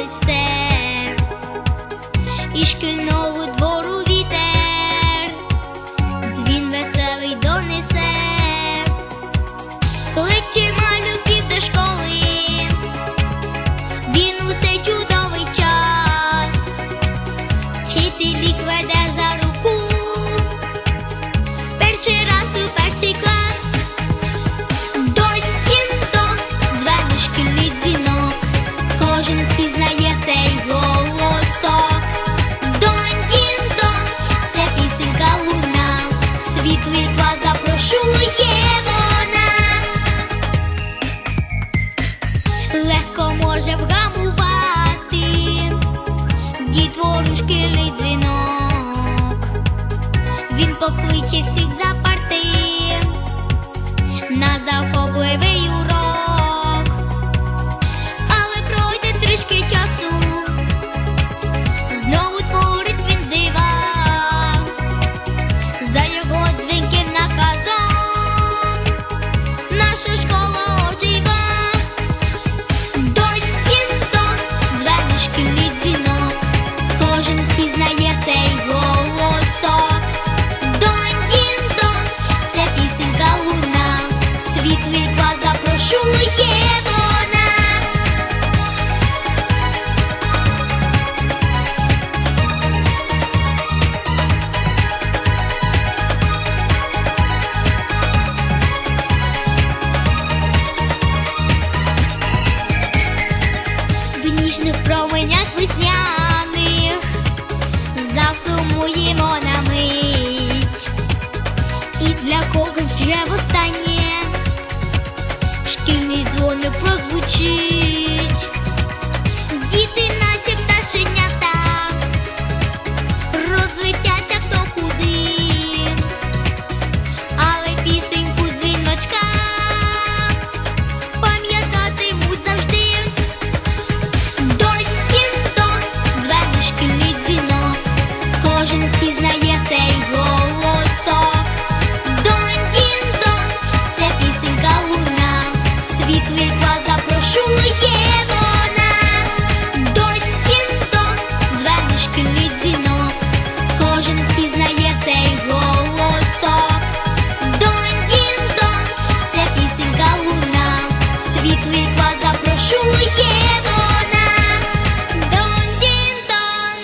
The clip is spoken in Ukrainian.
містить все, і шкільного двора. покличе всіх за парти, на захопливий юр. променят весняних, засумуємо на мить, і для когось ще востаннє шкільний дзвоник прозвучить. чує вона. Дон-дін-дон.